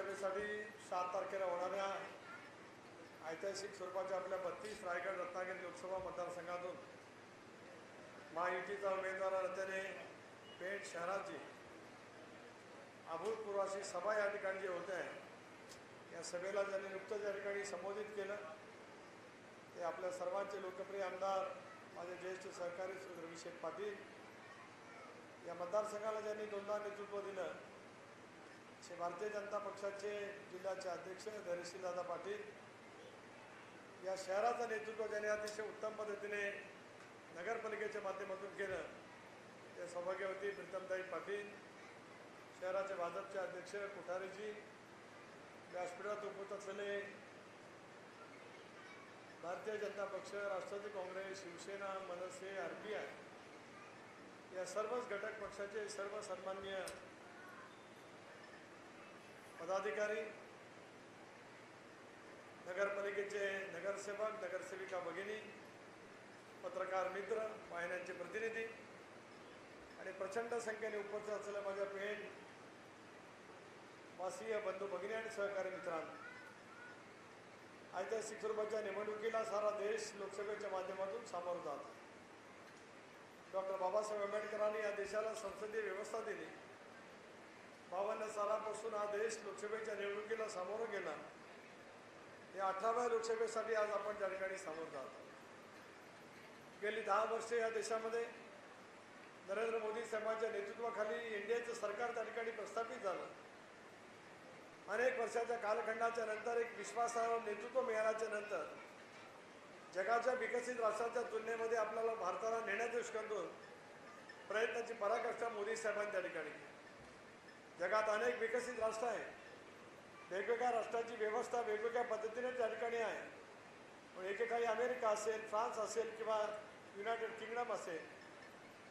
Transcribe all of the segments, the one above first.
लोकसभेसाठी सात तारखेला होणाऱ्या ऐतिहासिक स्वरूपाच्या आपल्या बत्तीस रायगड रत्नागिरी लोकसभा मतदारसंघातून महायुतीचा उमेदवार असल्याने पेठ शहराची अभूतपूर्व अशी सभा या ठिकाणी जी होते आहे या सभेला ज्यांनी नुकतंच या ठिकाणी संबोधित केलं ते आपल्या सर्वांचे लोकप्रिय आमदार माझे ज्येष्ठ सहकारी श्री पाटील या मतदारसंघाला ज्यांनी दोनदा नेतृत्व दिलं भारतीय जनता पक्षाचे जिल्ह्याचे अध्यक्ष धैर्यशीलदादा पाटील या शहराचं नेतृत्व ज्यांनी अतिशय उत्तम पद्धतीने नगरपालिकेच्या माध्यमातून केलं ते सौभाग्यवती प्रीतमताई पाटील शहराचे भाजपचे अध्यक्ष कोठारेजी व्यासपीठात उपस्थित असलेले Bharatiya Janata Paksha Rashtrawadi Congress Shivsena Manase R P I या सर्वच घटक पक्षाचे सर्व सन्मान्य पदाधिकारी नगरपालिकेचे नगरसेवक नगरसेविका भगिनी पत्रकार मित्र वाहिन्यांचे प्रतिनिधी आणि प्रचंड संख्येने उपस्थित असलेल्या माझ्या पेण वासीय बंधू भगिनी आणि सहकारी मित्रांनो आयत्या स्वरूपाच्या निवडणुकीला सारा देश लोकसभेच्या माध्यमातून सामोरं जात डॉक्टर बाबासाहेब आंबेडकरांनी या देशाला संसदीय व्यवस्था दिली. बावन्न सालापासून हा देश लोकसभेच्या निवडणुकीला सामोरं गेला. या अठराव्या लोकसभेसाठी आज आपण त्या ठिकाणी सामोरं जात आहोत. गेली दहा वर्षे या देशामध्ये नरेंद्र मोदी साहेबांच्या नेतृत्वाखाली इंडियाचं सरकार त्या ठिकाणी प्रस्थापित झालं. अनेक वर्षाच्या कालखंडाच्या नंतर एक विश्वासार्ह नेतृत्व मिळाल्याच्या नंतर जगाच्या विकसित राष्ट्राच्या तुलनेमध्ये आपल्याला भारताला नेण्याच्या दृष्टीकोनातून प्रयत्नाची पराकाष्ठा मोदी साहेबांनी त्या ठिकाणी केली. जगात अनेक विकसित राष्ट्र आहेत. वेगवेगळ्या राष्ट्राची व्यवस्था वेगवेगळ्या पद्धतीने त्या ठिकाणी आहे. पण एकेकाळी अमेरिका असेल फ्रान्स असेल किंवा युनायटेड किंगडम असेल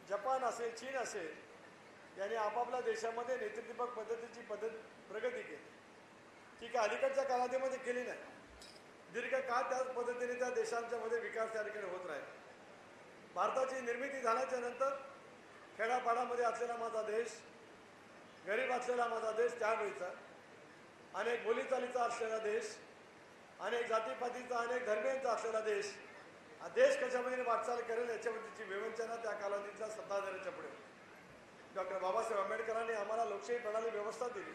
जपान असेल चीन असेल यांनी आपापल्या देशामध्ये नेतृत्वक पद्धतीची पद्धत प्रगती केली. ती काय अलीकडच्या कालावधीमध्ये केली नाही. दीर्घकाळ त्याच पद्धतीने त्या देशांच्यामध्ये विकास त्या ठिकाणी होत राहील. भारताची निर्मिती झाल्याच्यानंतर खेड्यापाड्यामध्ये असलेला माझा देश गरीब असलेला माझा देश त्यावेळीचा अनेक बोलीचालीचा असलेला देश अनेक जातीपातीचा अनेक धर्मियांचा असलेला देश हा देश कशामध्ये वाटचाल करेल याच्यावरची विवंचना त्या कालावधीचा सत्ताधाऱ्याच्या पुढे. डॉक्टर बाबासाहेब आंबेडकरांनी आम्हाला लोकशाही प्रणाली व्यवस्था दिली.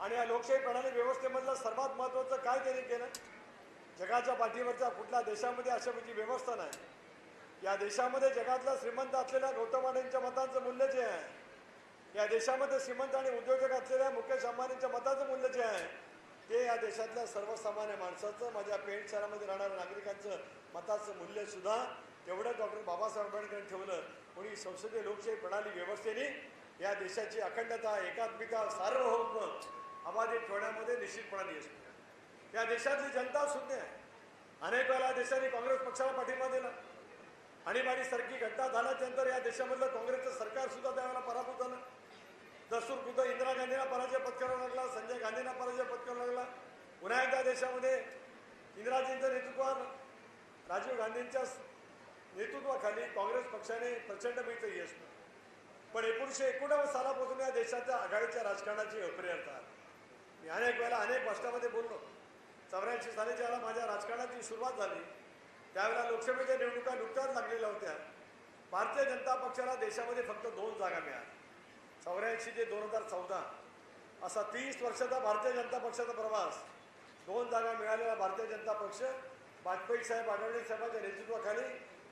आणि या लोकशाही प्रणाली व्यवस्थेमधलं सर्वात महत्त्वाचं काय त्यांनी केलं? जगाच्या पाठीवरच्या कुठल्या देशामध्ये अशा म्हणजे व्यवस्था नाही. या देशामध्ये जगातला श्रीमंत असलेल्या गौतम अडाणींच्या मतांचं मूल्य जे आहे या देशामध्ये श्रीमंत आणि उद्योजक असलेल्या मुकेश अंबानींच्या मताचं मूल्य जे आहे ते या देशातल्या सर्वसामान्य माणसाचं माझ्या पेंट शहरामध्ये राहणाऱ्या नागरिकांचं मताचं मूल्य सुद्धा तेवढं डॉक्टर बाबासाहेब आंबेडकरांनी ठेवलं. कोणी संसदीय लोकशाही प्रणाली व्यवस्थेने या देशाची अखंडता एकात्मिका सार्वभौम अबाधित ठेवण्यामध्ये निश्चितपणाने यश या देशातली जनता शून्य आहे. अनेक वेळा देशाने काँग्रेस पक्षाला पाठिंबा दिला. आणीबाणी सारखी घटना झाल्याच्यानंतर या देशामधलं काँग्रेसचं सरकार सुद्धा त्यावेळेला पराभूत झालं. दस्तूर खुद्द इंदिरा गांधींना पराजय पत्करावा लागला संजय गांधींना पराजय पत्करावा लागला. पुन्हा एकदा देशामध्ये इंदिराजींच्या नेतृत्वात राजीव गांधींच्या नेतृत्वाखाली काँग्रेस पक्षाने प्रचंड पैचं यश पण एकोणीसशे एकोणनव्वद सालापासून या देशाच्या आघाडीच्या राजकारणाची अपरिहार्यता मी अनेक वेळेला अनेक भाषणामध्ये बोललो. चौऱ्याऐंशी साली ज्याला माझ्या राजकारणाची सुरुवात झाली त्यावेळेला लोकसभेच्या निवडणुका नुकत्याच लागलेल्या होत्या. भारतीय जनता पक्षाला देशामध्ये फक्त दोन जागा मिळाल्या. चौऱ्याऐंशी ते दोन हजार चौदा. असा तीस वर्षाचा भारतीय जनता पक्षाचा प्रवास. दोन जागा मिळालेला भारतीय जनता पक्ष वाजपेयी साहेब आढळणे साहेबांच्या नेतृत्वाखाली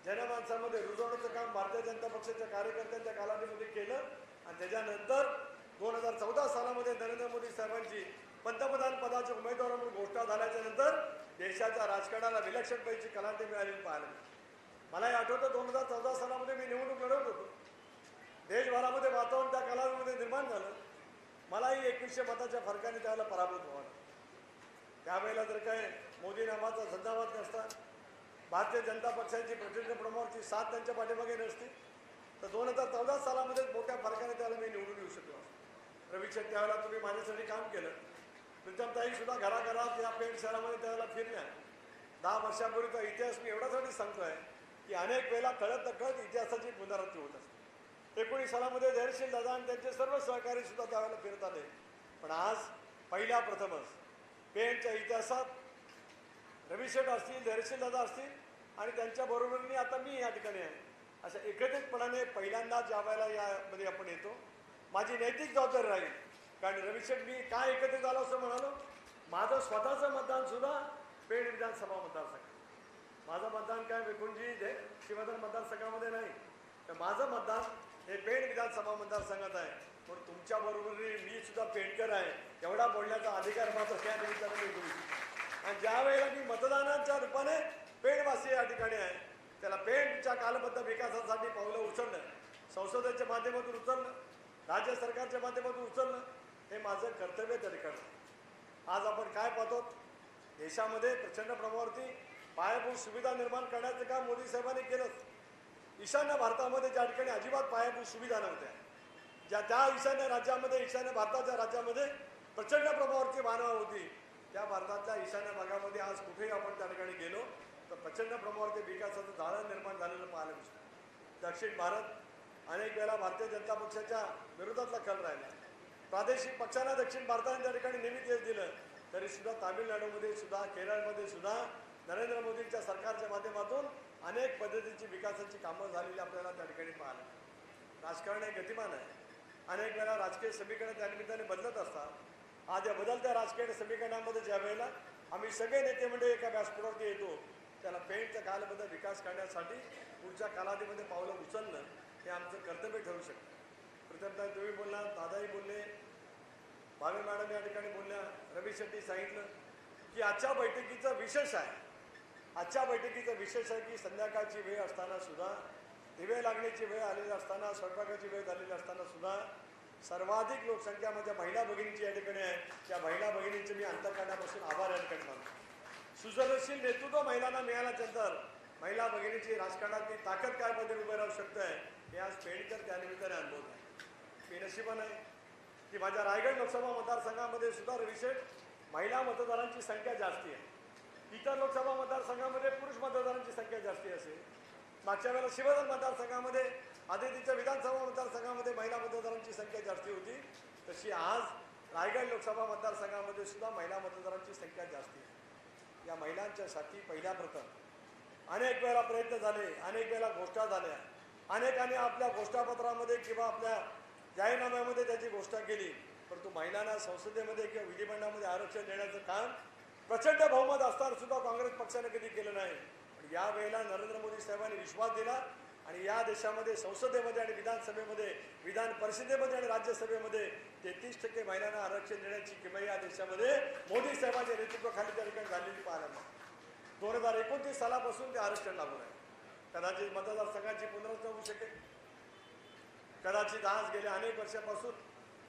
जनमानसामध्ये रुजवण्याचं काम भारतीय जनता पक्षाच्या कार्यकर्त्यांच्या कालावधीमध्ये केलं आणि त्याच्यानंतर दोन हजार चौदा सालामध्ये नरेंद्र मोदी साहेबांची पंतप्रधान पदाच्या उमेदवार म्हणून घोषणा झाल्याच्यानंतर देशाच्या राजकारणाला विलक्षणपैकी कलांती मिळालेली पाहायला मला मलाही आठवतं दोन हजार चौदा सालामध्ये मी निवडणूक लढवत होतो. देशभरामध्ये वातावरण त्या कालावधीमध्ये निर्माण झालं. मलाही एकवीसशे मताच्या फरकाने त्यावेळेला पराभूत व्हावं. त्यावेळेला जर काय मोदी नावाचा झंझावात नसता भारतीय जनता पक्षाची प्रचंड प्रमाणावरची साथ त्यांच्या पाठीमागे नसती तर दोन हजार चौदा सालामध्ये मोठ्या फरकाने त्यावेळेला मी निवडून येऊ शकलो. रविशेट त्यावेळेला तुम्ही माझ्यासाठी काम केलं. प्रीतमताई सुद्धा घराघरात या पेठ शहरामध्ये त्यावेळेला फिरल्या. दहा वर्षापूर्वीचा इतिहास मी एवढ्यासाठी सांगतो आहे की अनेक वेळेला कळत नकळत इतिहासाची पुनरावृत्ती होत असते. एकोणीस सालामध्ये धैर्यशील दादा आणि त्यांचे सर्व सहकारी सुद्धा त्यावेळेला फिरत आले. पण आज पहिल्या प्रथमच. पेनच्या इतिहासात रविशेठ असतील धैर्यशील दादा असतील आणि त्यांच्या बरोबरीने आता मी या ठिकाणी आहे. अशा एकत्रितपणाने पहिल्यांदा ज्या वेळेला यामध्ये आपण येतो माझी नैतिक जबाबदारी राहील. कारण रविशेठ मी काय एकत्रित आलो असं म्हणालो? माझं स्वतःचं मतदान सुद्धा पेण विधानसभा मतदारसंघ माझं मतदान काय विकुंजी जे शिवधन मतदारसंघामध्ये नाही. तर माझं मतदान हे पेण विधानसभा मतदारसंघात आहे. पण तुमच्या बरोबरीने मी सुद्धा पेणकर आहे. एवढा बोलण्याचा अधिकार माझा त्या निमित्ताने मी करू आणि ज्या वेळेला मी मतदानाच्या रूपाने पेणवासी या ठिकाणी आहे त्याला पेणच्या कालबद्ध विकासासाठी पावलं उचलणं संसदेच्या माध्यमातून उचलणं राज्य सरकारच्या माध्यमातून उचलणं हे माझं कर्तव्य त्या करणं आज आपण काय पाहतो? देशामध्ये प्रचंड प्रमाणावरती पायाभूत सुविधा निर्माण करण्याचं काम मोदी साहेबांनी केलंच. ईशान्य भारतामध्ये ज्या ठिकाणी अजिबात पायाभूत सुविधा नव्हत्या. ज्या त्या ईशान्य राज्यामध्ये ईशान्य भारताच्या राज्यामध्ये प्रचंड प्रभावावरची मानव होती. त्या भारतातल्या ईशान्य भागामध्ये आज कुठेही आपण त्या ठिकाणी गेलो तर प्रचंड प्रमाणावरती विकासाचं झाडं निर्माण झालेलं पाहायला मिळतं. दक्षिण भारत अनेक वेळा भारतीय जनता पक्षाच्या विरोधातला कल राहिला. प्रादेशिक पक्षांना दक्षिण भारताने त्या ठिकाणी नेहमीच यश दिलं तरीसुद्धा तामिळनाडूमध्ये सुद्धा केरळमध्ये सुद्धा नरेंद्र मोदींच्या सरकारच्या माध्यमातून अनेक पद्धतीची विकासाची कामं झालेली आपल्याला त्या ठिकाणी पाहायला राजकारण हे गतिमान आहे. अनेक वेळा राजकीय समीकरण त्या निमित्ताने बदलत असतात. आज या बदलत्या राजकीय समीकरणामध्ये ज्या वेळेला आम्ही सगळे नेते म्हणजे एका व्यासपीठावरती येतो त्याला पेंटच्या कालबद्ध विकास करण्यासाठी पुढच्या कालावधीमध्ये पावलं उचलणं हे आमचं कर्तव्य ठरू शकतं. प्रथमतः तुम्ही बोलला दादाही बोलले भावे मॅडम या ठिकाणी बोलल्या रवी शेट्टी सांगितलं की आजच्या बैठकीचं विशेष आहे. आजच्या बैठकीचं विशेष आहे की संध्याकाळची वेळ असताना सुद्धा दिवे लागण्याची वेळ आलेली असताना स्वयंपाकाची वेळ झालेली असताना सुद्धा सर्वाधिक लोकसंख्या माझ्या महिला भगिनीची या ठिकाणी आहे. त्या महिला भगिनींचे मी अंतकरणापासून आभार या ठिकाणी मानतो सुजनशील नेतृत्व महिलांना मिळाल्यानंतर महिला भगिनीची राजकारणातली ताकद काय मध्ये उभे राहू शकतं हे आज पेडकर त्यानिमित्ताने अनुभवत आहे मी नशिबान आहे की माझ्या रायगड लोकसभा मतदारसंघामध्ये सुद्धा रविशेठ महिला मतदारांची संख्या जास्ती आहे. इतर लोकसभा मतदारसंघामध्ये पुरुष मतदारांची संख्या जास्ती असेल. मागच्या वेळेला शिवधन मतदारसंघामध्ये आदितीच्या विधानसभा मतदारसंघामध्ये महिला मतदारांची संख्या जास्ती होती. तशी आज रायगड लोकसभा मतदारसंघामध्ये सुद्धा महिला मतदारांची संख्या जास्ती आहे. या महिलांच्यासाठी पहिल्या प्रथम अनेक वेळा प्रयत्न झाले अनेक वेळा घोषणा झाल्या. अनेकांनी आपल्या घोषणापत्रामध्ये किंवा आपल्या जाहीरनाम्यामध्ये त्याची घोषणा केली. परंतु महिलांना संसदेमध्ये किंवा विधिमंडळामध्ये आरक्षण देण्याचं काम प्रचंड बहुमत असताना सुद्धा काँग्रेस पक्षाने कधी केलं नाही. पण या वेळेला नरेंद्र मोदी साहेबांनी विश्वास दिला आणि या देशामध्ये संसदेमध्ये आणि विधानसभेमध्ये विधान परिषदेमध्ये आणि राज्यसभेमध्ये तेहतीस टक्के महिलांना आरक्षण देण्याची किंवा या देशामध्ये मोदी साहेबांच्या नेतृत्वाखाली त्या ठिकाणी झालेली पाहायला मिळते. दोन हजार एकोणतीस सालापासून ते आरक्षण लागू आहे. कदाचित मतदारसंघाची पुनर्रचना होऊ शकेल. कदाचित आज गेल्या अनेक वर्षापासून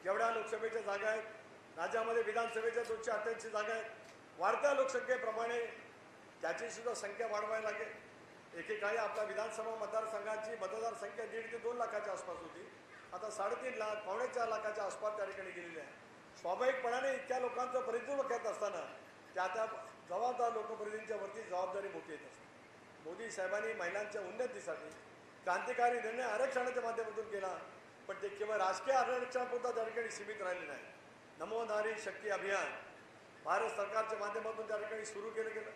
जेवढ्या लोकसभेच्या जागा आहेत. राज्यामध्ये विधानसभेच्या दोनशे अठ्ठ्याऐंशी जागा आहेत. वाढत्या लोकसंख्येप्रमाणे त्याची सुद्धा संख्या वाढवायला लागेल. एकेकाळी आपल्या विधानसभा मतदारसंघाची मतदारसंख्या दीड ते दोन लाखाच्या आसपास होती. आता साडेतीन लाख पावणे चार लाखाच्या आसपास त्या ठिकाणी गेलेली आहे. स्वाभाविकपणाने इतक्या लोकांचं प्रतिनिधित्व करत असताना त्या त्या जबाबदार लोकप्रतिनिधींच्या वरती जबाबदारी मोठी येत असते. मोदी साहेबांनी महिलांच्या उन्नतीसाठी क्रांतिकारी निर्णय आरक्षणाच्या माध्यमातून केला पण ते केवळ राजकीय आरक्षणापुरता त्या ठिकाणी सीमित राहिले नाही. नमो नारी शक्ती अभियान भारत सरकारच्या माध्यमातून त्या ठिकाणी सुरू केलं गेलं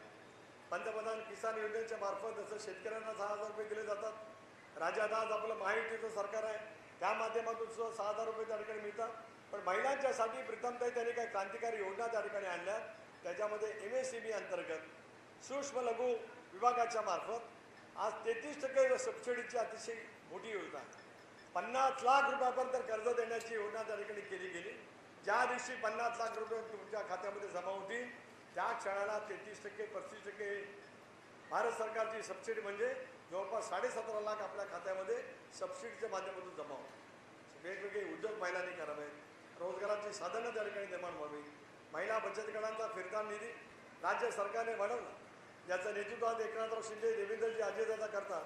पंतप्रधान किसान योजनेच्या मार्फत जसं शेतकऱ्यांना सहा हजार रुपये दिले जातात राज्यात आज आपलं महायुतीचं सरकार आहे त्या माध्यमातून सुद्धा सहा हजार रुपये त्या ठिकाणी मिळतात. पण महिलांच्यासाठी प्रथमतः त्यांनी काही क्रांतिकारी योजना त्या ठिकाणी आणल्या त्याच्यामध्ये एम एस सी बी अंतर्गत सूक्ष्म लघु विभागाच्या मार्फत आज तेहतीस टक्के सबसिडीची अतिशय मोठी योजना आहे. पन्नास लाख रुपयापर्यंत कर्ज देण्याची योजना त्या ठिकाणी केली गेली. ज्या दिवशी पन्नास लाख रुपये तुमच्या खात्यामध्ये जमा होतील त्या क्षणाला तेहतीस टक्के पस्तीस टक्के भारत सरकारची सबसिडी म्हणजे जवळपास साडेसतरा लाख आपल्या खात्यामध्ये सबसिडीच्या माध्यमातून जमा होतात वेगवेगळे उद्योग महिलांनी करावेत रोजगाराची साधनं त्या ठिकाणी निर्माण व्हावी महिला बचत गटांचा फिरता निधी राज्य सरकारने वाढवला ज्याचं नेतृत्व आज एकनाथराव शिंदे देवेंद्रजी अजयदादा करतात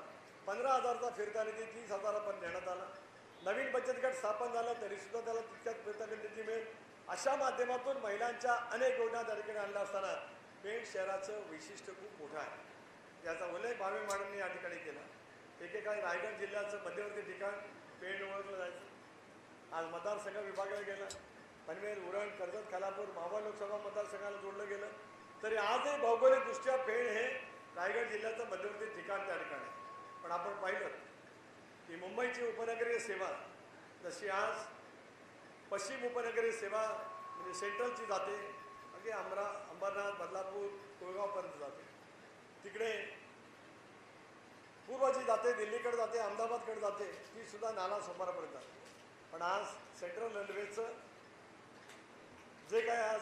पंधरा हजारचा फिरता निधी तीस हजारापर्यंत देण्यात आला. नवीन बचत गट स्थापन झाला तरी सुद्धा त्याला तितक्याच फिरता मिळेल. अशा माध्यमातून महिलांच्या अनेक योजना त्या ठिकाणी आणल्या असताना पेण शहराचं वैशिष्ट्य खूप मोठं आहे. याचा उल्लेख भावे मॅडमने या ठिकाणी केला. एकेकाळी रायगड जिल्ह्याचं मध्यवर्ती ठिकाण पेण ओळखलं जायचं. आज मतदारसंघ विभागाला गेला. पनवेल उरण कर्जत खालापूर मावळ लोकसभा मतदारसंघाला जोडलं गेलं. तरी आजही भौगोलिकदृष्ट्या पेण हे रायगड जिल्ह्याचं मध्यवर्ती ठिकाण त्या ठिकाणी आहे. पण आपण पाहिलं ही मुंबईची उपनगरीय सेवा. जशी आज पश्चिम उपनगरीय सेवा म्हणजे सेंट्रलची जाते अगदी अमरा अंबरनाथ बदलापूर कोळगावपर्यंत जाते. तिकडे पूर्वची जाते दिल्लीकडे जाते अहमदाबादकडे जाते ती सुद्धा नाला सोपारापर्यंत जाते. पण आज सेंट्रल रेल्वेचं जे काय आज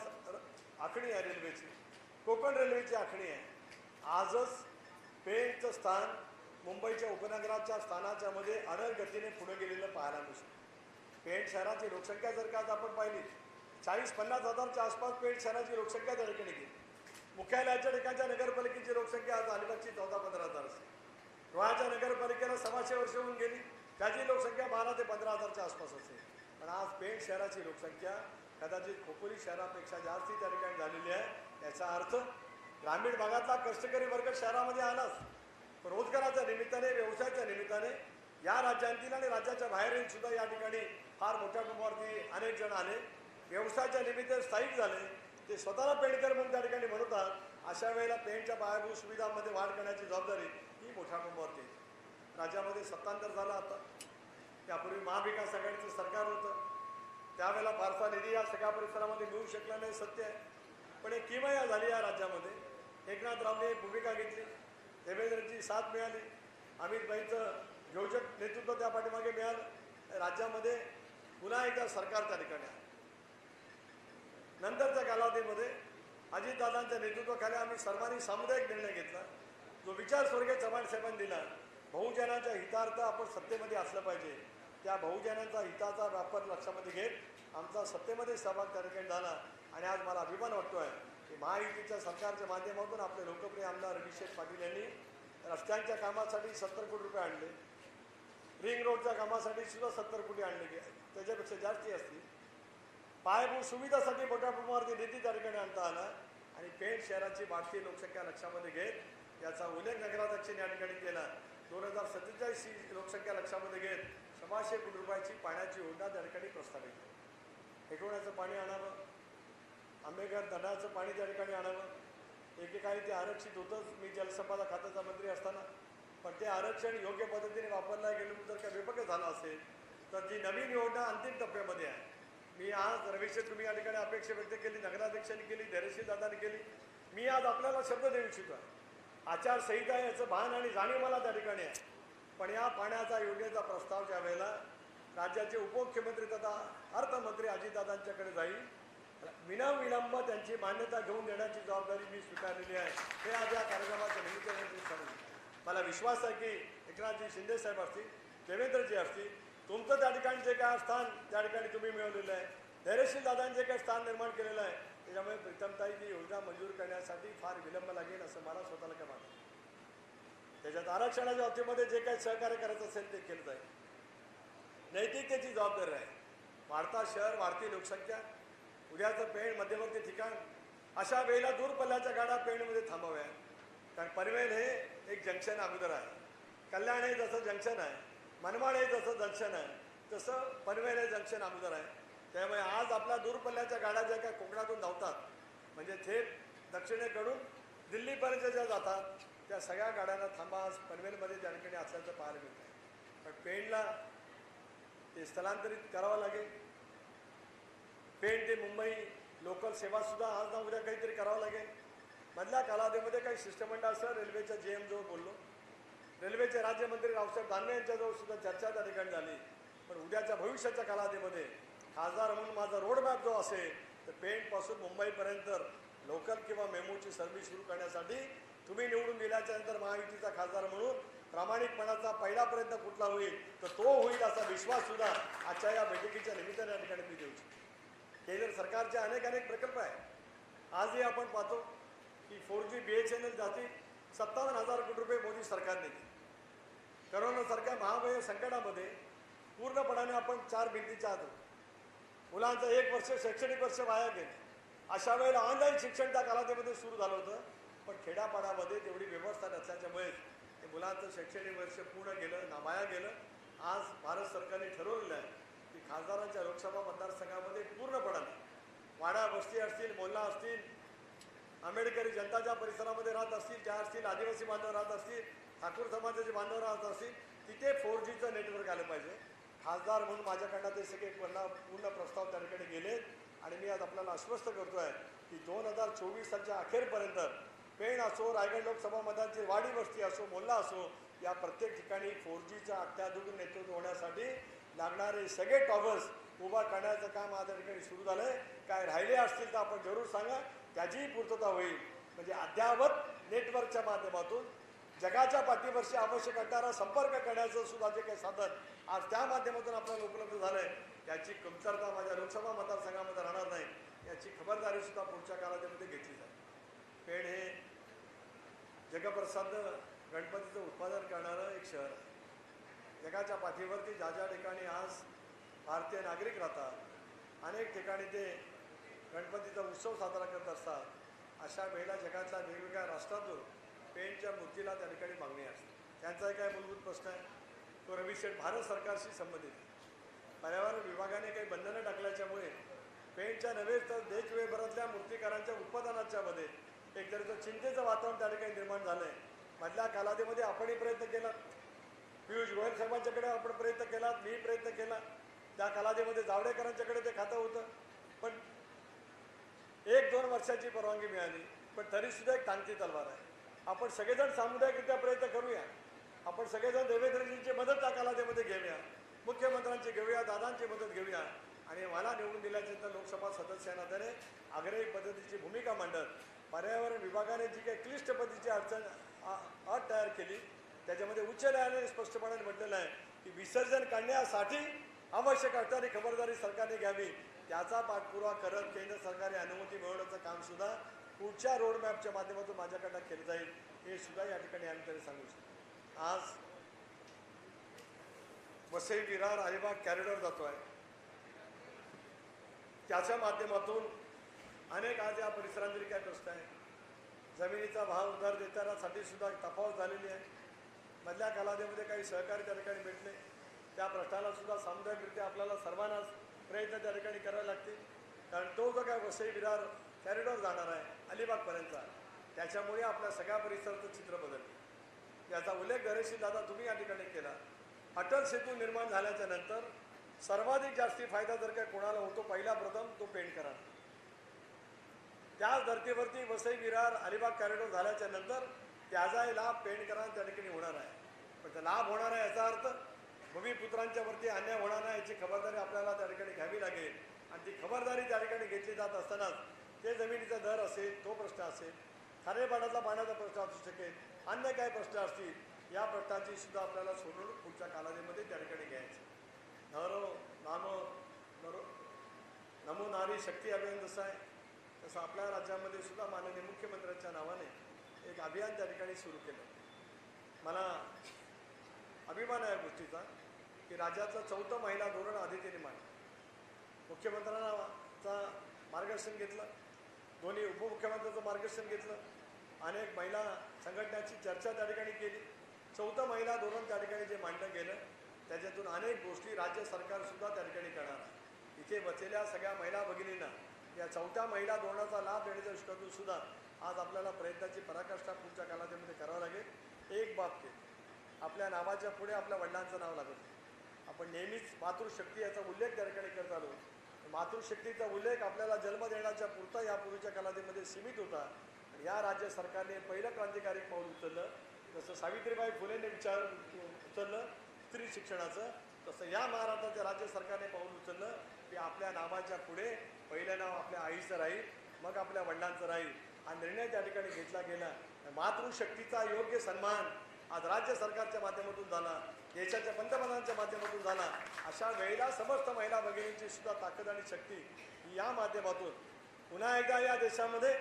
आखणी आहे रेल्वेची कोकण रेल्वेची आखणी आहे. आजच पेणचं स्थान मुंबईच्या उपनगराच्या स्थानाच्या मध्ये अनर गतीने पुढे गेलेलं पाहायला मिळतं. पेंट शहराची लोकसंख्या जर का आज आपण पाहिली चाळीस पन्नास हजारच्या आसपास पेंट शहराची लोकसंख्या त्या ठिकाणी गेली मुख्यालयाच्या ठिकाणच्या नगरपालिकेची लोकसंख्या आज अलिबागची चौदा पंधरा हजार असते रोहाच्या नगरपालिकेला सव्वाशे वर्ष होऊन गेली त्याची लोकसंख्या बारा ते पंधरा हजारच्या आसपास असते पण आज पेंट शहराची लोकसंख्या कदाचित खोपोली शहरापेक्षा जास्ती त्या ठिकाणी झालेली आहे. याचा अर्थ ग्रामीण भागातला कष्टकरी वर्ग शहरामध्ये आलाच. रोजगाराच्या निमित्ताने व्यवसायाच्या निमित्ताने या राज्यांतील आणि राज्याच्या बाहेरील सुद्धा या ठिकाणी फार मोठ्या प्रमाणावरती अनेक जण आले. व्यवसायाच्या निमित्त स्थायिक झाले. ते स्वतःला पेंडकर म्हणून त्या ठिकाणी म्हणतात. अशा वेळेला पेंटच्या पायाभूत सुविधांमध्ये वाढ करण्याची जबाबदारी ही मोठ्या प्रमाणावरती आहे. राज्यामध्ये सत्तांतर झालं आता. त्यापूर्वी महाविकास आघाडीचं सरकार होतं. त्यावेळेला फारसा निधी या सगळ्या परिसरामध्ये मिळू शकला नाही सत्य आहे. पण एक किमया झाली या राज्यामध्ये. एकनाथरावने रावने भूमिका घेतली. देवेंद्रची साथ मिळाली. अमितभाईंचं योजक नेतृत्व त्या पाठीमागे मिळालं. राज्यामध्ये पुन्हा एकदा सरकार त्या ठिकाणी नंतरच्या कालावधीमध्ये अजितदादांच्या नेतृत्वाखाली आम्ही सर्वांनी सामुदायिक निर्णय घेतला. जो विचार स्वर्गीय चव्हाण साहेबांनी दिला बहुजनांच्या हितार्थ आपण सत्तेमध्ये असलं पाहिजे. त्या बहुजनांचा हिताचा वापर लक्षामध्ये घेत आमचा सत्तेमध्ये सहभाग त्या ठिकाणी झाला. आणि आज मला अभिमान वाटतो आहे की महायुतीच्या सरकारच्या माध्यमातून आपले लोकप्रिय आमदार अभिषेक पाटील यांनी रस्त्यांच्या कामासाठी सत्तर कोटी रुपये आणले. रिंग रोडच्या कामासाठी सुद्धा सत्तर कोटी आणले गे त्याच्यापेक्षा जास्ती असतील. पायाभूत सुविधासाठी मोठ्या प्रमाणावरती निधी त्या ठिकाणी आणता आला. आणि पेठ शहराची वाढती लोकसंख्या लक्षामध्ये घेत याचा उल्लेख नगराध्यक्षांनी या ठिकाणी केला. दोन हजार सत्तेचाळीस ही लोकसंख्या लक्षामध्ये घेत सव्वाशे कोटी रुपयाची पाण्याची योजना त्या ठिकाणी प्रस्तावित केली. हेटवण्याचं पाणी आणावं. आंबेघर धरणाचं पाणी त्या ठिकाणी आणावं. एकेकाळी ते आरक्षित होतंच. मी जलसंपदा खात्याचा मंत्री असताना. पण ते आरक्षण योग्य पद्धतीने वापरला गेलं जर का विपक्ष झालं असेल? तर जी नवीन योजना अंतिम टप्प्यामध्ये आहे. मी आज रमेश तुम्ही या ठिकाणी अपेक्षा व्यक्त केली नगराध्यक्षांनी केली धैर्यशील दादाने केली. मी आज आपल्याला शब्द देऊ इच्छितो. आहे आचारसंहिता याचं भान आणि जाणीव मला त्या ठिकाणी आहे. पण या पाण्याचा योजनेचा प्रस्ताव ज्या वेळेला राज्याचे उपमुख्यमंत्री तथा अर्थमंत्री अजितदादांच्याकडे जाईल विनाविलंब त्यांची मान्यता घेऊन देण्याची जबाबदारी मी स्वीकारलेली आहे. हे आज या कार्यक्रमाच्या निमित्ताने सांगितलं मला विश्वास आहे की एकनाथजी शिंदे साहेब असतील देवेंद्रजी असतील तुमचं त्या ठिकाणी जे काय स्थान त्या ठिकाणी तुम्ही मिळवलेलं आहे. धैर्यशील दादांनी जे काही स्थान निर्माण केलेलं आहे त्याच्यामुळे प्रीतमताई ही योजना मंजूर करण्यासाठी फार विलंब लागेल असं मला स्वतःला काय वाटतं. त्याच्यात आरक्षणाच्या बाबतीमध्ये जे काही सहकार्य करायचं असेल ते केलं जाईल. नैतिकतेची जबाबदारी आहे. वाढता शहर वाढती लोकसंख्या उद्याचं पेण मध्यवर्ती ठिकाण अशा वेळेला दूर पल्ल्याच्या गाड्या पेणमध्ये थांबाव्या कारण पनवेल हे एक जंक्शन अगोदर आहे. कल्याण हे जसं जंक्शन आहे मनमाड हे जसं जंक्शन आहे तसं पनवेल हे जंक्शन अगोदर आहे. त्यामुळे आज आपल्या दूर पल्ल्याच्या गाड्या ज्या काय कोकणातून धावतात म्हणजे थेट दक्षिणेकडून दिल्लीपर्यंत ज्या जातात त्या सगळ्या गाड्यांना थांबा आज पनवेलमध्ये त्या ठिकाणी असल्याचं पाहायला मिळतं पण पेणला ते स्थलांतरित करावं लागेल. पेण ते मुंबई लोकल सेवासुद्धा आज ना उद्या काहीतरी करावं लागेल. मधल्या कालावधीमध्ये काही शिष्टमंडळासह रेल्वेच्या जे एम जवळ बोललो. रेल्वेचे राज्यमंत्री रावसाहेब दानवे यांच्याजवळ सुद्धा चर्चा त्या ठिकाणी झाली. पण उद्याच्या भविष्याच्या कालावधीमध्ये खासदार म्हणून माझा रोडमॅप जो असेल तर पेणपासून मुंबईपर्यंत लोकल किंवा मेमोची सर्व्हिस सुरू करण्यासाठी तुम्ही निवडून गेल्याच्यानंतर महायुतीचा खासदार म्हणून प्रामाणिकपणाचा पहिला प्रयत्न कुठला होईल तर तो होईल असा विश्वास सुद्धा आजच्या या बैठकीच्या निमित्ताने या ठिकाणी मी देऊ शकतो केंद्र सरकारचे अनेक अनेक प्रकल्प आहेत आजही आपण पाहतो की four G B H N L जाती सत्तावन्न हजार कोटी रुपये मोदी सरकारने दिले करोनासारख्या महामय संकटामध्ये पूर्णपणाने आपण चार भिंतीच्या आत होतो. मुलांचं एक वर्ष शैक्षणिक वर्ष वाया गेले। अशा वेळेला ऑनलाईन शिक्षण त्या कालावधीमध्ये सुरू झालं होतं पण खेड्यापाड्यामध्ये तेवढी व्यवस्था नसल्याच्यामुळे ते मुलांचं शैक्षणिक वर्ष पूर्ण गेलं नामाया गेलं. आज भारत सरकारने ठरवलेलं आहे खासदारांच्या लोकसभा मतदारसंघामध्ये पूर्णपणाने वाडा वस्ती असतील मोल्ला असतील आंबेडकरी जनताच्या परिसरामध्ये राहत असतील ज्या असतील आदिवासी बांधव राहत असतील ठाकूर समाजाचे बांधव राहत असतील तिथे फोर जीचं नेटवर्क आलं पाहिजे. खासदार म्हणून माझ्याकडनं ते सगळे पूर्ण पूर्ण प्रस्ताव त्या गेलेत आणि मी आज आपल्याला आश्वस्त करतो आहे की दोन हजार चोवीसाच्या अखेरपर्यंत पेण असो रायगड लोकसभा मतदानची वाडी वस्ती असो मोल्ला असो या प्रत्येक ठिकाणी फोर जीचा अत्याधुनिक नेतृत्व होण्यासाठी लागणारे सगळे टॉवर्स उभा करण्याचं काम आता ठिकाणी सुरू झालं आहे काय राहिले असतील तर आपण जरूर सांगा. त्याचीही पूर्तता होईल. म्हणजे अद्यावत नेटवर्कच्या माध्यमातून जगाच्या पाठीवरशी आवश्यक असणारा संपर्क करण्याचं सुद्धा जे काही साधन आज त्या माध्यमातून आपल्याला उपलब्ध झालं आहे त्याची कमतरता माझ्या लोकसभा मतदारसंघामध्ये राहणार नाही. याची खबरदारी सुद्धा पुढच्या कालावधीमध्ये घेतली जाईल. पेण हे जगप्रसाद गणपतीचं उत्पादन करणारं एक शहर आहे. जगाच्या पाठीवरती ज्या ज्या ठिकाणी आज भारतीय नागरिक राहतात अनेक ठिकाणी ते गणपतीचा उत्सव साजरा करत असतात अशा वेळेला जगातल्या वेगवेगळ्या राष्ट्रातून पेनच्या मूर्तीला त्या ठिकाणी मागणी असते. त्यांचाही एक काय मूलभूत प्रश्न आहे? तो रविशेठ भारत सरकारशी संबंधित पर्यावरण विभागाने काही बंधनं टाकल्याच्यामुळे पेंटच्या नव्हे तर देशभरातल्या मूर्तिकारांच्या उत्पादनाच्या मध्ये एक जर चिंतेचं वातावरण त्या ठिकाणी निर्माण झालं आहे मधल्या कालावधीमध्ये आपणही प्रयत्न केला. पियुष गोयल साहेबांच्याकडे आपण प्रयत्न केला मी प्रयत्न केला. त्या कालावधीमध्ये जावडेकरांच्याकडे ते खातं होतं. पण एक दोन वर्षाची परवानगी मिळाली पण तरीसुद्धा एक तांती तलवार आहे. आपण सगळेजण सामुदायिकरित्या प्रयत्न करूया. आपण सगळेजण देवेंद्रजींची मदत त्या कालावधीमध्ये घेऊया. मुख्यमंत्र्यांची घेऊया दादांची मदत घेऊया. आणि मला निवडून दिल्याच्या लोकसभा सदस्यांना त्याने आग्रही पद्धतीची भूमिका मांडत. पर्यावरण विभागाने जी काही क्लिष्ट पद्धतीची अडचण अट तयार केली त्याच्यामध्ये उच्च न्यायालयाने स्पष्टपणे म्हटलेलं आहे की विसर्जन काढण्यासाठी आवश्यक असणारी खबरदारी सरकारने घ्यावी. त्याचा पाठपुरावा करत केंद्र सरकारने अनुमती मिळवण्याचं काम सुद्धा पुढच्या रोडमॅपच्या माध्यमातून माझ्याकडनं केलं जाईल. हे सुद्धा या ठिकाणी आम्ही तरी सांगू शकतो आज वसई विरार अलिबाग कॅरिडॉर जातो आहे त्याच्या माध्यमातून अनेक आज या परिसरांतील काय प्रश्न आहे जमिनीचा भाव उधार देतानासाठी सुद्धा तफावत झालेली आहे. मधल्या कालावधीमध्ये काही सहकारी त्या ठिकाणी भेटले. त्या प्रश्नाला सुद्धा सामुदायिकरित्या आपल्याला सर्वांनाच प्रयत्न त्या ठिकाणी करावे लागतील. कारण तो जो काय वसई विरार कॅरिडॉर जाणार आहे अलिबागपर्यंतचा त्याच्यामुळे आपल्या सगळ्या परिसराचं चित्र बदलते. याचा उल्लेख गरेशी दादा तुम्ही या ठिकाणी केला. अटल सेतू निर्माण झाल्याच्यानंतर सर्वाधिक जास्ती फायदा जर काय कोणाला होतो पहिला प्रथम तो पेंट करा. त्याच धर्तीवरती वसई विरार अलिबाग कॅरिडॉर झाल्याच्यानंतर त्याचाही लाभ पेंडकरांना त्या ठिकाणी होणार आहे. पण त्या लाभ होणार आहे याचा अर्थ भूमिपुत्रांच्या वरती अन्याय होणार नाही याची खबरदारी आपल्याला त्या ठिकाणी घ्यावी लागेल. आणि ती खबरदारी त्या ठिकाणी घेतली जात असतानाच ते जमिनीचा दर असेल तो प्रश्न असेल खारेपाण्यातला पाण्याचा प्रश्न असू शकेल अन्य काय प्रश्न असतील या प्रश्नाची सुद्धा आपल्याला सोडून पुढच्या कालावधीमध्ये त्या ठिकाणी घ्यायची. नरो नानो नरो नमो नारी शक्ती अभियान जसं आहे तसं आपल्या राज्यामध्ये सुद्धा माननीय मुख्यमंत्र्यांच्या नावाने एक अभियान त्या ठिकाणी सुरू केलं. मला अभिमान आहे या गोष्टीचा की राज्याचं चौथं महिला धोरण आदित्यने मांडलं. मुख्यमंत्र्यांचा मार्गदर्शन घेतलं दोन्ही उपमुख्यमंत्र्यांचं मार्गदर्शन घेतलं अनेक महिला संघटनाची चर्चा त्या ठिकाणी केली. चौथं महिला धोरण त्या ठिकाणी जे मांडलं गेलं त्याच्यातून अनेक गोष्टी राज्य सरकारसुद्धा त्या ठिकाणी करणार आहे. इथे बसलेल्या सगळ्या महिला भगिनींना या चौथ्या महिला धोरणाचा लाभ देण्याच्या दृष्टीतून सुद्धा आज आपल्याला प्रयत्नाची पराकाष्ठा पुढच्या कालावधीमध्ये करावं लागेल. एक बाबतीत आपल्या नावाच्या पुढे आपल्या वडिलांचं नाव लागत नाही. आपण नेहमीच मातृशक्ती याचा उल्लेख त्या ठिकाणी करत आलो. मातृशक्तीचा उल्लेख आपल्याला जन्म देण्याच्या पुरता यापूर्वीच्या कालावधीमध्ये सीमित होता. आणि या राज्य सरकारने पहिलं क्रांतिकारी पाऊल उचललं. जसं सावित्रीबाई फुलेने विचार उचललं स्त्री शिक्षणाचं तसं या महाराष्ट्राच्या राज्य सरकारने पाऊल उचललं. की आपल्या नावाच्या पुढे पहिलं नाव आपल्या आईचं राहील मग आपल्या वडिलांचं राहील. हा निर्णय त्या ठिकाणी घेतला गेला. मातृशक्तीचा योग्य सन्मान आज राज्य सरकारच्या माध्यमातून झाला देशाच्या पंतप्रधानांच्या माध्यमातून झाला. अशा वेळेला समस्त महिला भगिनींची सुद्धा ताकद आणि शक्ती या माध्यमातून. पुन्हा एकदा या देशामध्ये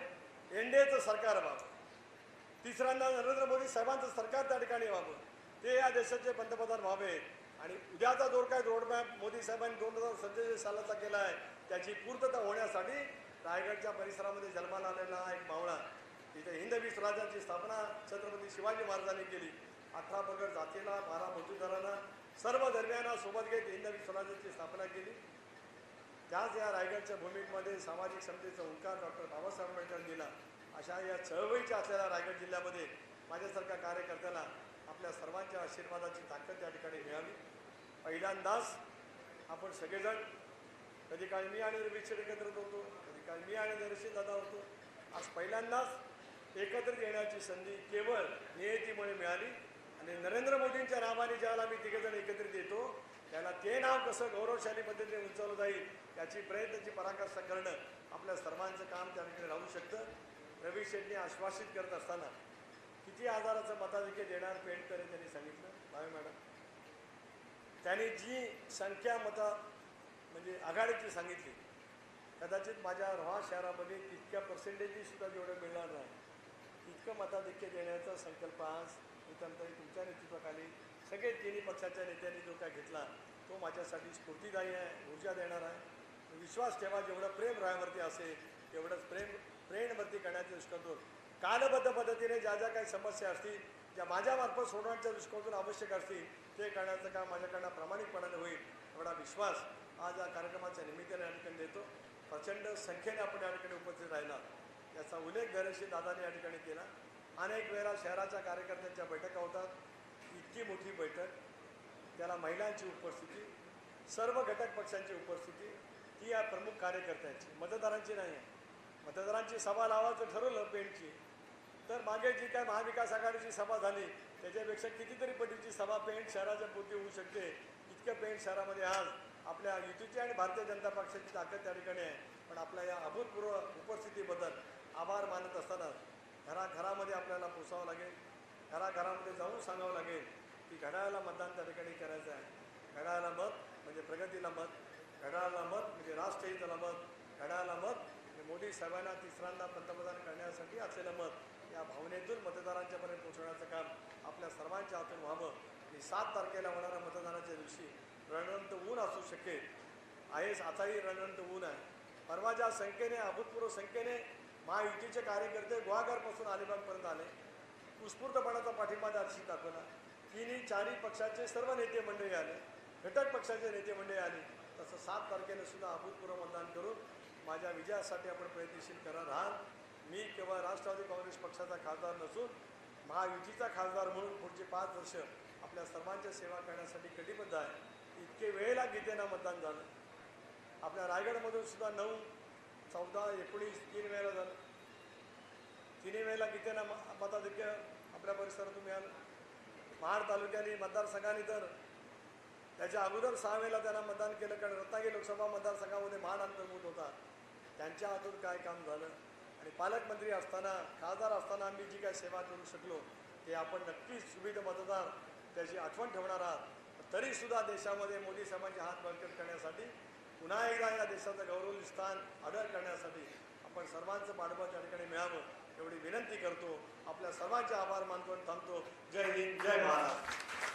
एनडीएचं सरकार व्हावं. तिसऱ्यांदा नरेंद्र मोदी साहेबांचं सरकार त्या ठिकाणी व्हावं. ते या देशाचे पंतप्रधान व्हावे. आणि उद्याचा जोर काय रोडमॅप मोदी साहेबांनी दोन हजार सत्तेचाळीस सालाचा केला आहे त्याची पूर्तता होण्यासाठी रायगडच्या परिसरामध्ये जन्माला आलेला एक मावळा तिथे हिंदवी स्वराज्याची स्थापना छत्रपती शिवाजी महाराजांनी केली. अठरा पगड जातीला बारा मजुदारांना सर्व धर्मियांना सोबत घेत हिंदवी स्वराज्याची स्थापना केली. त्याच या रायगडच्या भूमीमध्ये सामाजिक क्षमतेचा ओंकार डॉक्टर बाबासाहेब आंबेडकर दिला. अशा या चळवळीच्या असलेल्या रायगड जिल्ह्यामध्ये माझ्यासारख्या कार्यकर्त्याला आपल्या सर्वांच्या आशीर्वादाची ताकद त्या ठिकाणी मिळाली. पहिल्यांदाच आपण सगळेजण कधी काळी मी आणि रविशेठ एकत्रित होतो कधी काळी मी आणि नरसिंह दादा होतो. आज पहिल्यांदाच एकत्रित येण्याची संधी केवळ नियतीमुळे मिळाली आणि नरेंद्र मोदींच्या नावाने ज्याला मी तिघेजण एकत्रित येतो त्याला ते नाव कसं गौरवशाली पद्धतीने उंचावलं जाईल याची प्रयत्नाची पराकाष्ठा करणं आपल्या सर्वांचं काम त्या ठिकाणी राहू शकतं. रवी शेट्टी आश्वासित करत असताना किती आजाराचं मताधिक्य देणार पेंट करेल त्यांनी सांगितलं? भावे मॅडम. त्यांनी जी संख्या मता आघाडीची सांगितली. कदाचित माझ्या रोहा शहरामध्ये तितक्या पर्सेंटेजसुद्धा जेवढं मिळणार नाही इतकं मताधिक्य देण्याचा संकल्प आज नितांतरी तुमच्या नेतृत्वाखाली सगळे तिन्ही पक्षाच्या नेत्यांनी जो काय घेतला तो माझ्यासाठी स्फूर्तीदायी आहे ऊर्जा देणार आहे. विश्वास ठेवा जेवढं प्रेम रायावरती असेल तेवढंच प्रेम प्रेमवरती करण्याचा दृष्टिकोन. कालबद्ध पद्धतीने ज्या ज्या काही समस्या असतील ज्या माझ्यामार्फत सोडवण्याच्या दृष्टिकोनातून आवश्यक असतील ते करण्याचं काम माझ्याकडनं प्रामाणिकपणाने होईल एवढा विश्वास आज या कार्यक्रमाच्या निमित्ताने या ठिकाणी देतो प्रचंड संख्येने आपण या ठिकाणी उपस्थित राहिला याचा उल्लेख दरशी दादाने या ठिकाणी केला. अनेक वेळा शहराच्या कार्यकर्त्यांच्या बैठका होतात. इतकी मोठी बैठक. त्याला महिलांची उपस्थिती सर्व घटक पक्षांची उपस्थिती ती या प्रमुख कार्यकर्त्यांची. मतदारांची नाही. आहे मतदारांची सभा लावायचं ठरवलं पेंटची. तर मागे जी काय महाविकास आघाडीची सभा झाली त्याच्यापेक्षा कितीतरी पटीची सभा पेंट शहराच्या पुरती होऊ शकते. इतकं पेंट शहरामध्ये आज आपल्या युतीची आणि भारतीय जनता पक्षाची ताकद त्या ठिकाणी आहे. पण आपल्या या अभूतपूर्व उपस्थितीबद्दल आभार मानत असताना घराघरामध्ये आपल्याला पोचावं लागेल. घराघरामध्ये जाऊन सांगावं लागेल की घड्याळाला मतदान त्या ठिकाणी करायचं आहे. घड्याळाला मत म्हणजे प्रगतीला मत. घड्याळाला मत म्हणजे राष्ट्रहिताला मत. घड्याळाला मत म्हणजे मोदी साहेबांना तिसऱ्यांदा पंतप्रधान करण्यासाठी असलेलं मत. या भावनेतून मतदारांच्यापर्यंत पोहोचवण्याचं काम आपल्या सर्वांच्या हातून व्हावं. आणि सात तारखेला होणाऱ्या मतदानाच्या दिवशी रणवंत ऊन असू शकेल. आहेच आताही रणवंत ऊन आहे. परवा ज्या संख्येने अभूतपूर्व संख्येने महायुतीचे कार्यकर्ते गुहागरपासून अलिबागपर्यंत आले उत्स्फूर्तपणाचा पाठिंबा दर्शित दाखवला. तिन्ही चारही पक्षाचे सर्व नेते मंडळी आले घटक पक्षाचे नेते मंडळी आले. तसं सात तारखेला सुद्धा अभूतपूर्व मतदान करून माझ्या विजयासाठी आपण प्रयत्नशील करत आहात मी केवळ राष्ट्रवादी काँग्रेस पक्षाचा खासदार नसून महायुतीचा खासदार म्हणून पुढचे पाच वर्ष आपल्या सर्वांच्या सेवा करण्यासाठी कटिबद्ध आहे. इतके वेळेला गीतेना मतदान झालं. आपल्या रायगडमधून सुद्धा नऊ चौदा एकोणीस तीन वेळेला झालं. तिन्ही वेळेला गीतेनं मताधिक्य आपल्या परिसरातून मिळालं. महाड तालुक्याने मतदारसंघाने तर त्याच्या अगोदर सहा वेळेला त्यांना मतदान केलं कारण रत्नागिरी लोकसभा मतदारसंघामध्ये महाड अंतर्भूत होता. त्यांच्या हातून काय काम झालं? आणि पालकमंत्री असताना खासदार असताना आम्ही जी काय सेवा करू शकलो ते आपण नक्कीच सुविध मतदार त्याची आठवण ठेवणार आहात. तरीसुद्धा देशामध्ये मोदी साहेबांचे हात बळकट करण्यासाठी पुन्हा एकदा या देशाचं गौरवली स्थान आदर करण्यासाठी आपण सर्वांचं पाठबळ त्या ठिकाणी मिळावं एवढी विनंती करतो. आपल्या सर्वांचे आभार मानतो आणि थांबतो. जय हिंद जय महाराष्ट्र.